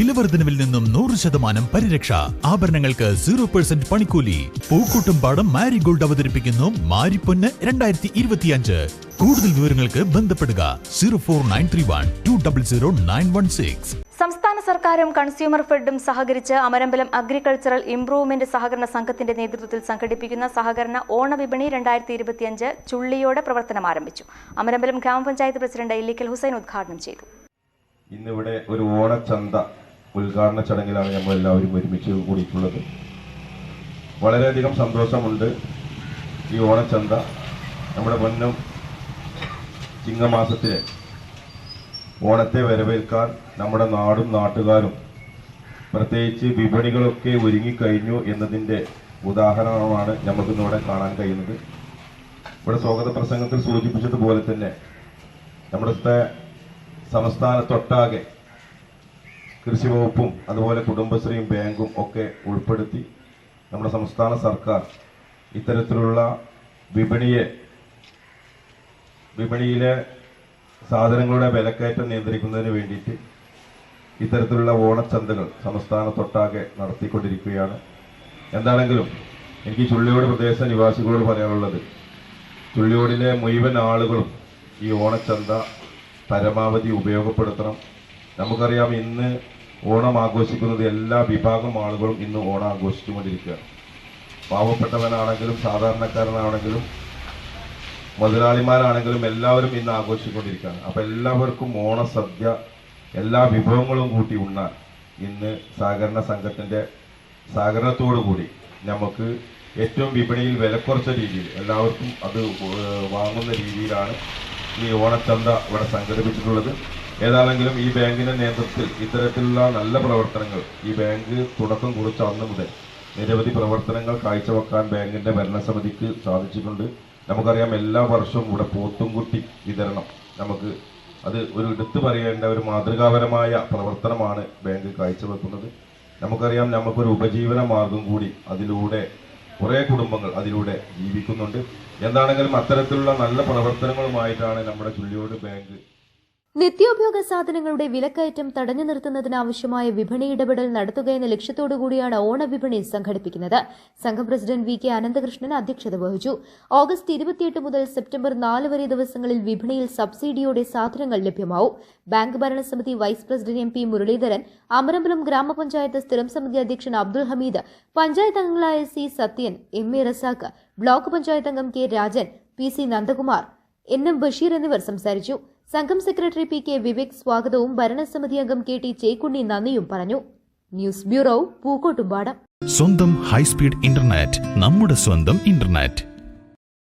വിലവർദ്ധനവിൽ നിന്നും നൂറ് ശതമാനം പരിരക്ഷ. ആഭരണങ്ങൾക്ക് സീറോ പെർസെന്റ് പണിക്കൂലി. പൂക്കൂട്ടും പാടം മാരിഗോൾഡ് അവതരിപ്പിക്കുന്നു മാരിപ്പൊന്ന് രണ്ടായിരത്തി ഇരുപത്തിയഞ്ച് കൂടുതൽ വിവരങ്ങൾക്ക് ബന്ധപ്പെടുക zero four nine three one two double zero nine one six. സംസ്ഥാന സർക്കാരും കൺസ്യൂമർ ഫെഡും സഹകരിച്ച് അമരമ്പലം അഗ്രികൾച്ചറൽ ഇംപ്രൂവ്മെന്റ് സഹകരണ സംഘത്തിന്റെ നേതൃത്വത്തിൽ സംഘടിപ്പിക്കുന്ന സഹകരണ ഓണവിപണി രണ്ടായിരത്തി ഇരുപത്തിയഞ്ച് ചുള്ളിയോടെ പ്രവർത്തനം ആരംഭിച്ചു. അമരമ്പലം ഗ്രാമപഞ്ചായത്ത് പ്രസിഡന്റ് ഇല്ലിക്കൽ ഹുസൈൻ ഉദ്ഘാടനം ചെയ്തു. ഇന്നിവിടെ ഒരു ഓണച്ചന്ത ഉദ്ഘാടന ചടങ്ങിലാണ് നമ്മൾ എല്ലാവരും ഒരുമിച്ച് കൂടിയിട്ടുള്ളത്. വളരെയധികം സന്തോഷമുണ്ട് ഈ ഓണച്ചന്ത നമ്മുടെ പൊന്നും ചിങ്ങമാസത്തിലെ ഓണത്തെ വരവേൽക്കാൻ നമ്മുടെ നാടും നാട്ടുകാരും പ്രത്യേകിച്ച് വിപണികളൊക്കെ ഒരുങ്ങിക്കഴിഞ്ഞു എന്നതിന്റെ ഉദാഹരണമാണ് നമുക്കിന്നിവിടെ കാണാൻ കഴിയുന്നത്. ഇവിടെ സ്വാഗത പ്രസംഗത്തിൽ സൂചിപ്പിച്ചതുപോലെ തന്നെ നമ്മുടെ സംസ്ഥാനത്തൊട്ടാകെ കൃഷി വകുപ്പും അതുപോലെ കുടുംബശ്രീയും ബാങ്കും ഒക്കെ ഉൾപ്പെടുത്തി നമ്മുടെ സംസ്ഥാന സർക്കാർ ഇത്തരത്തിലുള്ള വിപണിയെ വിപണിയിലെ സാധനങ്ങളുടെ വിലക്കയറ്റം നിയന്ത്രിക്കുന്നതിന് വേണ്ടിയിട്ട് ഇത്തരത്തിലുള്ള ഓണച്ചന്തകൾ സംസ്ഥാനത്തൊട്ടാകെ നടത്തിക്കൊണ്ടിരിക്കുകയാണ്. എന്താണെങ്കിലും എനിക്ക് ചുള്ളിയോട് പ്രദേശ നിവാസികളോട് പറയാനുള്ളത് ചുള്ളിയോടിലെ മുഴുവൻ ആളുകളും ഈ ഓണച്ചന്ത പരമാവധി ഉപയോഗപ്പെടുത്തണം. നമുക്കറിയാം ഇന്ന് ഓണം ആഘോഷിക്കുന്നത് എല്ലാ വിഭാഗം ആളുകളും ഇന്ന് ഓണം ആഘോഷിച്ചുകൊണ്ടിരിക്കുകയാണ്. പാവപ്പെട്ടവനാണെങ്കിലും സാധാരണക്കാരനാണെങ്കിലും മുതലാളിമാരാണെങ്കിലും എല്ലാവരും ഇന്ന് ആഘോഷിച്ചുകൊണ്ടിരിക്കുകയാണ്. അപ്പം എല്ലാവർക്കും ഓണസദ്യ എല്ലാ വിഭവങ്ങളും കൂട്ടി ഉണ്ണാൻ ഇന്ന് സഹകരണ സംഘത്തിന്റെ സഹകരണത്തോടു കൂടി നമുക്ക് ഏറ്റവും വിപണിയിൽ വില കുറച്ച രീതിയിൽ എല്ലാവർക്കും അത് വാങ്ങുന്ന രീതിയിലാണ് ഈ ഓണച്ചന്ത ഇവിടെ സംഘടിപ്പിച്ചിട്ടുള്ളത്. ഏതാണെങ്കിലും ഈ ബാങ്കിന്റെ നേതൃത്വത്തിൽ ഇത്തരത്തിലുള്ള നല്ല പ്രവർത്തനങ്ങൾ ഈ ബാങ്ക് തുടക്കം കുറിച്ച അന്ന് മുതൽ നിരവധി പ്രവർത്തനങ്ങൾ കാഴ്ചവെക്കാൻ ബാങ്കിന്റെ ഭരണസമിതിക്ക് സാധിച്ചിട്ടുണ്ട്. നമുക്കറിയാം എല്ലാ വർഷവും ഇവിടെ പോത്തുംകുട്ടി വിതരണം. നമുക്ക് അത് ഒരു എടുത്തു പറയേണ്ട ഒരു മാതൃകാപരമായ പ്രവർത്തനമാണ് ബാങ്ക് കാഴ്ചവെക്കുന്നത്. നമുക്കറിയാം നമുക്കൊരു ഉപജീവന മാർഗം കൂടി അതിലൂടെ കുറേ കുടുംബങ്ങൾ അതിലൂടെ ജീവിക്കുന്നുണ്ട്. എന്താണെങ്കിലും അത്തരത്തിലുള്ള നല്ല പ്രവർത്തനങ്ങളുമായിട്ടാണ് നമ്മുടെ ചുള്ളിയോട് ബാങ്ക് നിത്യോപയോഗ സാധനങ്ങളുടെ വിലക്കയറ്റം തടഞ്ഞു നിർത്തുന്നതിനാവശ്യമായ വിപണി ഇടപെടൽ നടത്തുകയെന്ന ലക്ഷ്യത്തോടുകൂടിയാണ് ഓണവിപണി സംഘടിപ്പിക്കുന്നത്. സംഘം പ്രസിഡന്റ് വി കെ അനന്തകൃഷ്ണൻ അധ്യക്ഷത വഹിച്ചു. ഓഗസ്റ്റ് ഇരുപത്തിയെട്ട് മുതൽ സെപ്റ്റംബർ നാല് വരെ ദിവസങ്ങളിൽ വിപണിയിൽ സബ്സിഡിയോടെ സാധനങ്ങൾ ലഭ്യമാവും. ബാങ്ക് ഭരണസമിതി vice president M P Muraleedharan Amarambalam ഗ്രാമപഞ്ചായത്ത് സ്ഥിരം സമിതി അധ്യക്ഷൻ അബ്ദുൾ ഹമീദ് പഞ്ചായത്ത് അംഗങ്ങളായ C Sathyan M A Razak block panchayat അംഗം K Rajan P C Nandakumar N M Basheer എന്നിവർ സംസാരിച്ചു. സംഘം സെക്രട്ടറി പി കെ വിവേക് സ്വാഗതവും ഭരണസമിതി അംഗം കെ ടി ചേക്കുണ്ണി നന്ദിയും പറഞ്ഞു. News bureau Pookkottumpadam. സ്വന്തം ഹൈസ്പീഡ് ഇന്റർനെറ്റ് നമ്മുടെ സ്വന്തം ഇന്റർനെറ്റ്.